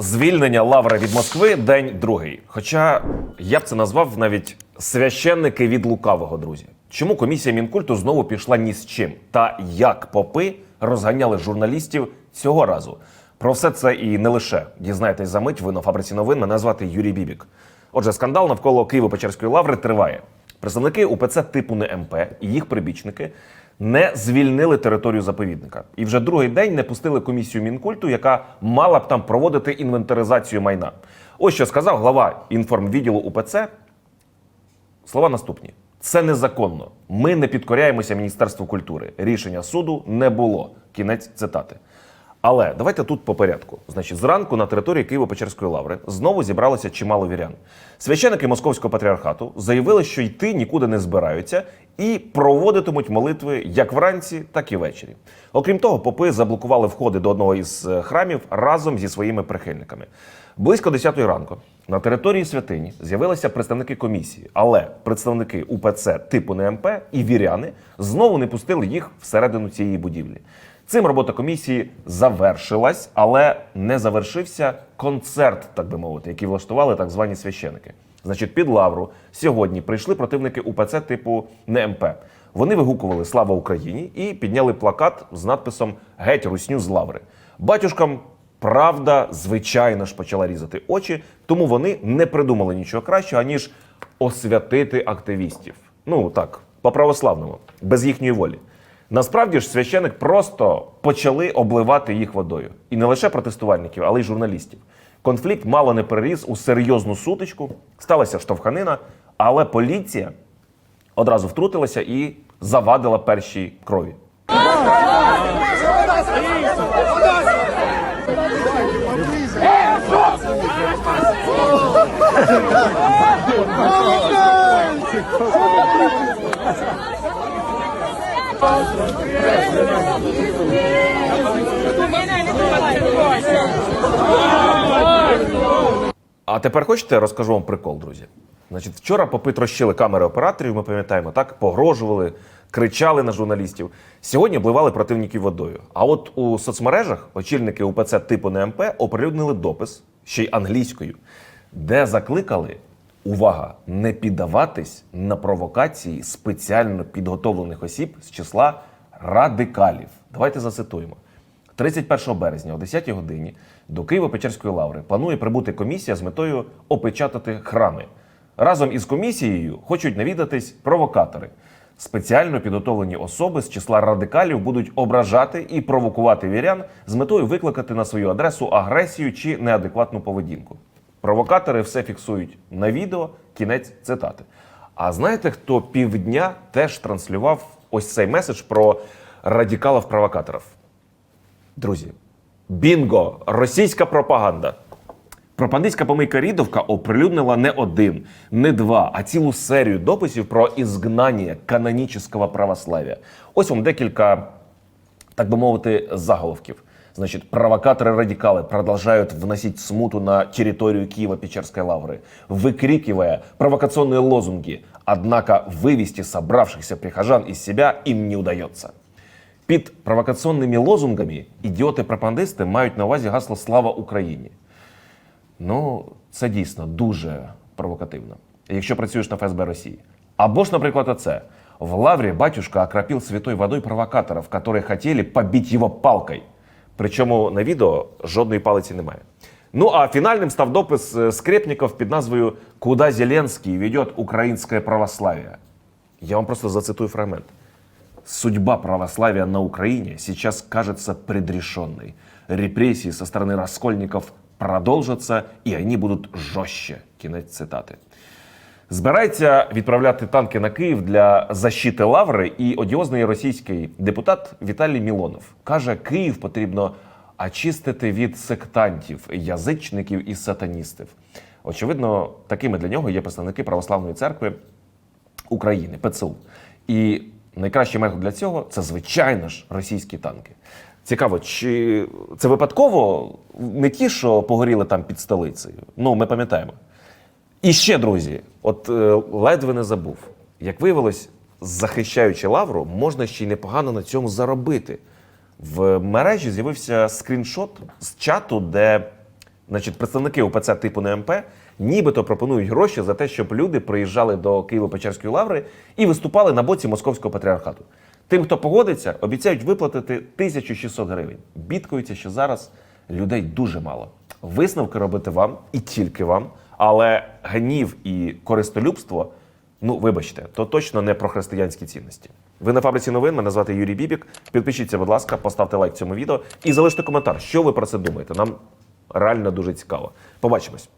Звільнення Лаври від Москви день другий. Хоча я б це назвав навіть священники від лукавого, друзі. Чому комісія мінкульту знову пішла ні з чим? Та як попи розганяли журналістів цього разу? Про все це і не лише дізнаєтесь за мить. Ви на фабриці новин. Мене звати Юрій Бібік. Отже, скандал навколо Києво-Печерської лаври триває. Представники УПЦ типу не МП і їх прибічники не звільнили територію заповідника. І вже другий день не пустили комісію мінкульту, яка мала б там проводити інвентаризацію майна. Ось що сказав глава інформвідділу УПЦ. Слова наступні: це незаконно. Ми не підкоряємося Міністерству культури. Рішення суду не було. Кінець цитати. Але давайте тут по порядку. Значить, зранку на території Києво-Печерської лаври знову зібралося чимало вірян. Священики Московського патріархату заявили, що йти нікуди не збираються і проводитимуть молитви як вранці, так і ввечері. Окрім того, попи заблокували входи до одного із е, храмів разом зі своїми прихильниками. Близько 10 ранку на території святині з'явилися представники комісії, але представники УПЦ типу НМП і віряни знову не пустили їх всередину цієї будівлі. Цим робота комісії завершилась, але не завершився концерт, так би мовити, який влаштували так звані священики. Значить, під лавру сьогодні прийшли противники УПЦ типу НМП. Вони вигукували Слава Україні і підняли плакат з надписом Геть русню з лаври. Батюшкам правда, звичайно ж, почала різати очі, тому вони не придумали нічого кращого, аніж освятити активістів. Ну так, по-православному, без їхньої волі. Насправді ж священик просто почали обливати їх водою. І не лише протестувальників, але й журналістів. Конфлікт мало не переріс у серйозну сутичку, сталася штовханина, але поліція одразу втрутилася і завадила першій крові. А тепер хочете розкажу вам прикол, друзі. Значить, вчора попи трощили камери операторів, ми пам'ятаємо, так погрожували, кричали на журналістів. Сьогодні обливали противників водою. А от у соцмережах очільники УПЦ типу НМП оприлюднили допис ще й англійською, де закликали увага не піддаватись на провокації спеціально підготовлених осіб з числа радикалів. Давайте зацитуємо. 31 березня о 10 годині до Києво-Печерської лаври планує прибути комісія з метою опечатати храми. Разом із комісією хочуть навідатись провокатори. Спеціально підготовлені особи з числа радикалів будуть ображати і провокувати вірян з метою викликати на свою адресу агресію чи неадекватну поведінку. Провокатори все фіксують на відео. Кінець цитати. А знаєте, хто півдня теж транслював ось цей меседж про радикалів-провокаторів? Друзі, бінго! Російська пропаганда. Пропагандистська помийка Рідовка оприлюднила не один, не два, а цілу серію дописів про ізгнання канонічного православ'я. Ось вам декілька, так би мовити, заголовків. Значит, провокаторы-радикалы продолжают вносить смуту на территорию Киева-Печерской лавры, выкрикивая провокационные лозунги. Однако вывести собравшихся прихожан из себя им не удается. Під провокаційними лозунгами ідіоти-пропагандисти мають на увазі гасло Слава Україні. Ну, це дійсно дуже провокативно, якщо працюєш на ФСБ Росії. Або ж, наприклад, оце. В Лаврі батюшка окропив святой водою провокаторів, які хотіли побити його палкою. Причому на відео жодної палиці немає. Ну а фінальним став допис е, скрепників під назвою Куда Зеленський веде українське православие. Я вам просто зацитую фрагмент. Судьба православия на Украине сейчас кажется предрешенной. Репрессии со стороны раскольников продолжатся, и они будут жестче. Кінець цитати. Збирається відправляти танки на Київ для защити лаври, і одіозний російський депутат Віталій Мілонов каже, Київ потрібно очистити від сектантів, язичників і сатаністів. Очевидно, такими для нього є представники православної церкви України, ПЦУ. І найкращий метод для цього це, звичайно ж, російські танки. Цікаво, чи це випадково не ті, що погоріли там під столицею? Ну, ми пам'ятаємо. І ще, друзі, от е, ледве не забув. Як виявилось, захищаючи лавру, можна ще й непогано на цьому заробити. В мережі з'явився скріншот з чату, де Значить, представники УПЦ типу НМП нібито пропонують гроші за те, щоб люди приїжджали до Києво-Печерської лаври і виступали на боці московського патріархату. Тим, хто погодиться, обіцяють виплатити 1600 гривень. Бідкуються, що зараз людей дуже мало. Висновки робити вам і тільки вам, але гнів і користолюбство Ну, вибачте, то точно не про християнські цінності. Ви на фабриці новин. Мене звати Юрій Бібік. Підпишіться, будь ласка, поставте лайк цьому відео і залиште коментар, що ви про це думаєте. Нам реально дуже цікаво. Побачимось.